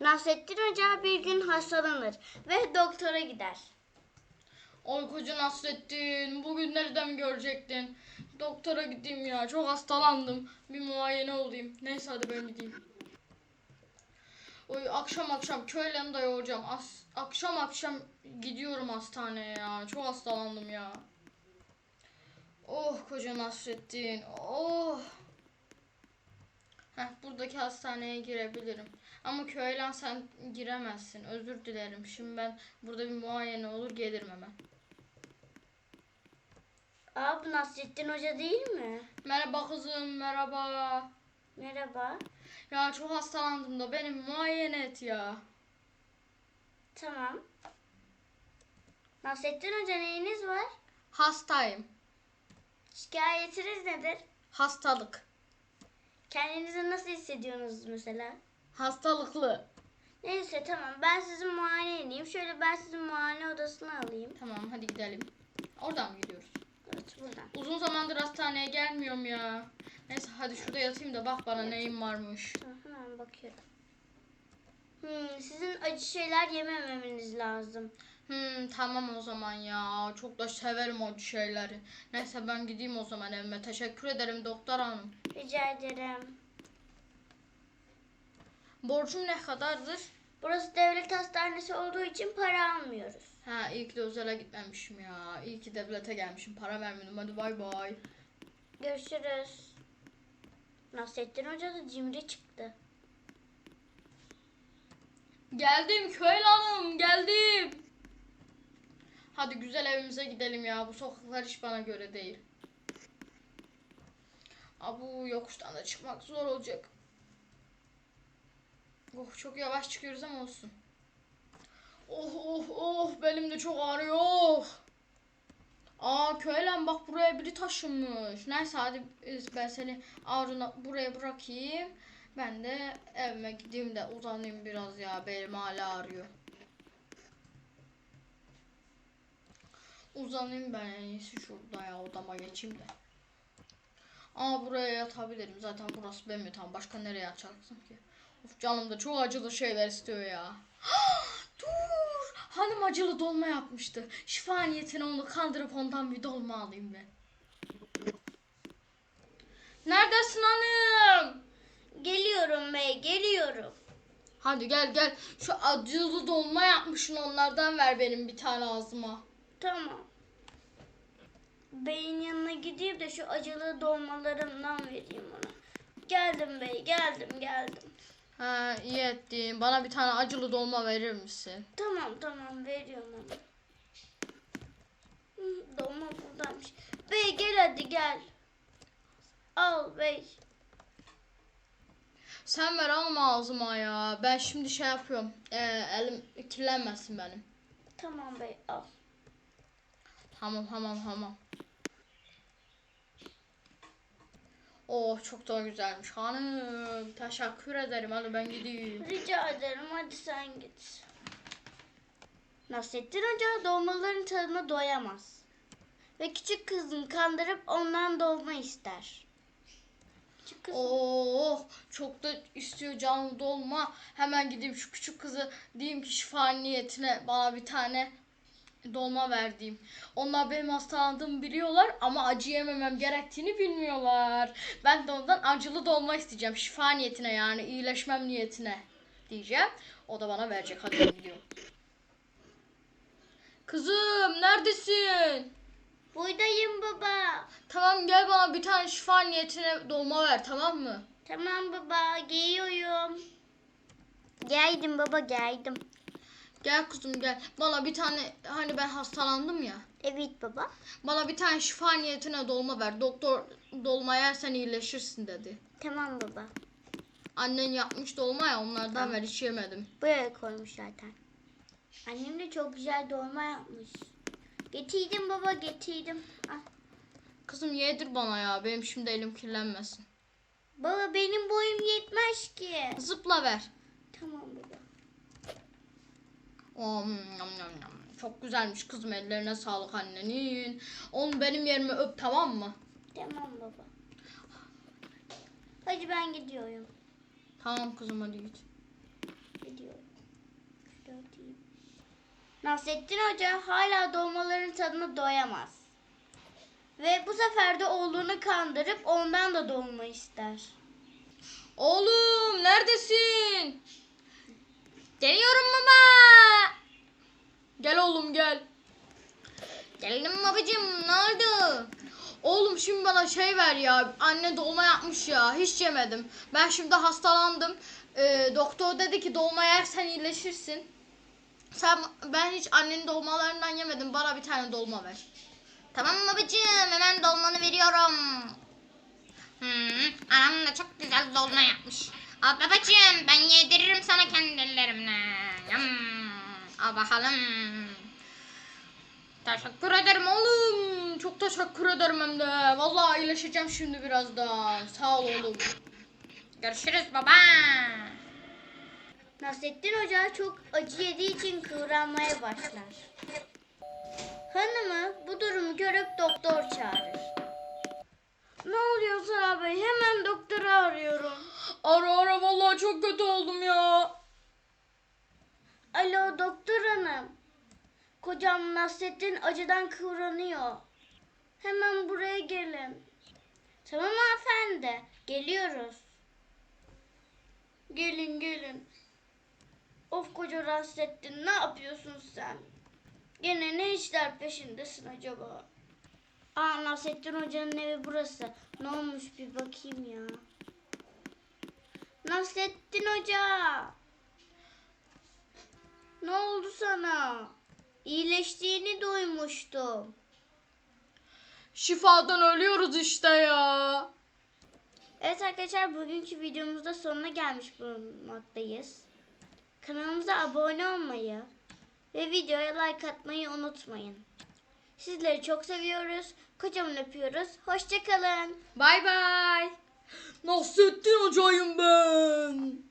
Nasrettin Hoca bir gün hastalanır ve doktora gider. Oy koca Nasrettin bugün nereden görecektin? Doktora gideyim ya çok hastalandım. Bir muayene olayım. Neyse hadi ben gideyim. Oy akşam akşam köyle dayı hocam. As akşam akşam gidiyorum hastaneye ya. Çok hastalandım ya. Oh koca Nasrettin. Oh. Buradaki hastaneye girebilirim. Ama köylen sen giremezsin. Özür dilerim. Şimdi ben burada bir muayene olur gelirim hemen. Aa bu Nasrettin Hoca değil mi? Merhaba kızım, merhaba. Merhaba. Ya çok hastalandım da benim muayene et ya. Tamam. Nasrettin Hoca neyiniz var? Hastayım. Şikayetiniz nedir? Hastalık. Kendinizi nasıl hissediyorsunuz mesela? Hastalıklı. Neyse tamam ben sizi muayene edeyim. Şöyle ben sizi muayene odasına alayım. Tamam hadi gidelim. Oradan mı gidiyoruz? Evet buradan. Uzun zamandır hastaneye gelmiyorum ya. Neyse hadi şurada yatayım da bak bana neyim varmış. Tamam, Hemen bakıyorum. Hmm, sizin acı şeyler yememeniz lazım. Hmm, tamam o zaman ya. Çok da severim o şeyleri. Neyse ben gideyim o zaman evime. Teşekkür ederim doktor hanım. Rica ederim. Borcum ne kadardır? Burası devlet hastanesi olduğu için para almıyoruz. Ha iyi ki de özele gitmemişim ya. İyi ki devlete gelmişim. Para vermedim. Hadi bay bay. Görüşürüz. Nasrettin Hoca da cimri çıktı. Geldim köy hanım. Hadi güzel evimize gidelim ya. Bu sokaklar hiç bana göre değil. Abu yokuştan da çıkmak zor olacak. Oh çok yavaş çıkıyoruz ama olsun. Oh oh oh belim de çok ağrıyor. Oh. Aa köylem bak buraya biri taşınmış. Neyse hadi ben seni Arun'a buraya bırakayım. Ben de evime gideyim de uzanayım biraz ya. Belim hala ağrıyor. Uzanayım ben en iyisi şurada ya odama geçeyim de. Aa buraya yatabilirim. Zaten burası benim yatağım. Başka nereye yatacaksın ki? Of canım da çok acılı şeyler istiyor ya. Dur! Hanım acılı dolma yapmıştı. Şifa niyetine onu kandırıp ondan bir dolma alayım ben. Neredesin hanım? Geliyorum bey, geliyorum. Hadi gel gel. Şu acılı dolma yapmışsın onlardan ver benim bir tane ağzıma. Tamam. Beyin yanına gideyim de şu acılı dolmalarımdan vereyim ona. Geldim bey, geldim, geldim. Ha iyi ettin. Bana bir tane acılı dolma verir misin? Tamam tamam veriyorum onu. Dolma buradaymış. Bey gel hadi gel. Al bey. Sen ver alma ağzıma ya. Ben şimdi şey yapıyorum. Ee, elim kirlenmesin benim. Tamam bey al. Tamam tamam tamam. Oh çok da güzelmiş hanım. Teşekkür ederim. Hadi ben gideyim. Rica ederim hadi sen git. Nasrettin Hoca dolmaların tadına doyamaz. Ve küçük kızını kandırıp ondan dolma ister. Küçük kız Oh çok da istiyor canlı dolma. Hemen gideyim şu küçük kızı diyeyim ki şifa niyetine bana bir tane dolma ver diyeyim. Onlar benim hastalandığımı biliyorlar ama acı yememem gerektiğini bilmiyorlar. Ben de ondan acılı dolma isteyeceğim. Şifa niyetine yani iyileşmem niyetine diyeceğim. O da bana verecek. Hadi ben gidiyorum. Kızım neredesin? Buradayım baba. Tamam gel bana bir tane şifa niyetine dolma ver tamam mı? Tamam baba geliyorum. Geldim baba geldim. Gel kızım gel. Bana bir tane hani ben hastalandım ya. Evet baba. Bana bir tane şifa niyetine dolma ver. Doktor dolma yersen iyileşirsin dedi. Tamam baba. Annen yapmış dolma ya onlardan ver hiç yemedim. Buraya koymuş zaten. Annem de çok güzel dolma yapmış. Getirdim baba getirdim. Al. Kızım yedir bana ya. Benim şimdi elim kirlenmesin. Baba benim boyum yetmez ki. Zıpla ver. Tamam mm, yam, yam, yam. Çok güzelmiş kızım ellerine sağlık annenin. Onu benim yerime öp tamam mı? Tamam baba. Hadi ben gidiyorum. Tamam kızım hadi git. Gidiyorum. Nasrettin Hoca hala dolmaların tadına doyamaz. Ve bu sefer de oğlunu kandırıp ondan da dolma ister. Oğlum neredesin? Geliyorum baba. Gel oğlum gel. Geldim babacığım ne oldu? Oğlum şimdi bana şey ver ya. Anne dolma yapmış ya. Hiç yemedim. Ben şimdi hastalandım. Ee, doktor dedi ki dolma yersen iyileşirsin. Sen ben hiç annenin dolmalarından yemedim. Bana bir tane dolma ver. Tamam babacığım hemen dolmanı veriyorum. Hmm, anam da çok güzel dolma yapmış. Al babacığım ben yediririm sana kendi ellerimle. Yum, al bakalım. Teşekkür ederim oğlum. Çok teşekkür ederim hem de. Vallahi iyileşeceğim şimdi birazdan. Sağ ol oğlum. Görüşürüz baba. Nasrettin Hoca çok acı yediği için kıvranmaya başlar. Hanımı bu durumu görüp doktor çağırır. Ne oluyor Sara Bey? Hemen doktoru arıyorum. Ara ara vallahi çok kötü oldum ya. Alo doktor hanım. Kocam Nasrettin acıdan kıvranıyor. Hemen buraya gelin. Tamam hanımefendi. Geliyoruz. Gelin gelin. Of koca Nasrettin ne yapıyorsun sen? Gene ne işler peşindesin acaba? Aa Nasrettin Hoca'nın evi burası. Ne olmuş bir bakayım ya. Nasrettin Hoca. Ne oldu sana? İyileştiğini duymuştum. Şifadan ölüyoruz işte ya. Evet arkadaşlar bugünkü videomuzda sonuna gelmiş bulunmaktayız. Kanalımıza abone olmayı ve videoya like atmayı unutmayın. Sizleri çok seviyoruz. Kocaman öpüyoruz. Hoşçakalın. Bay bay. Nasrettin hocayım ben.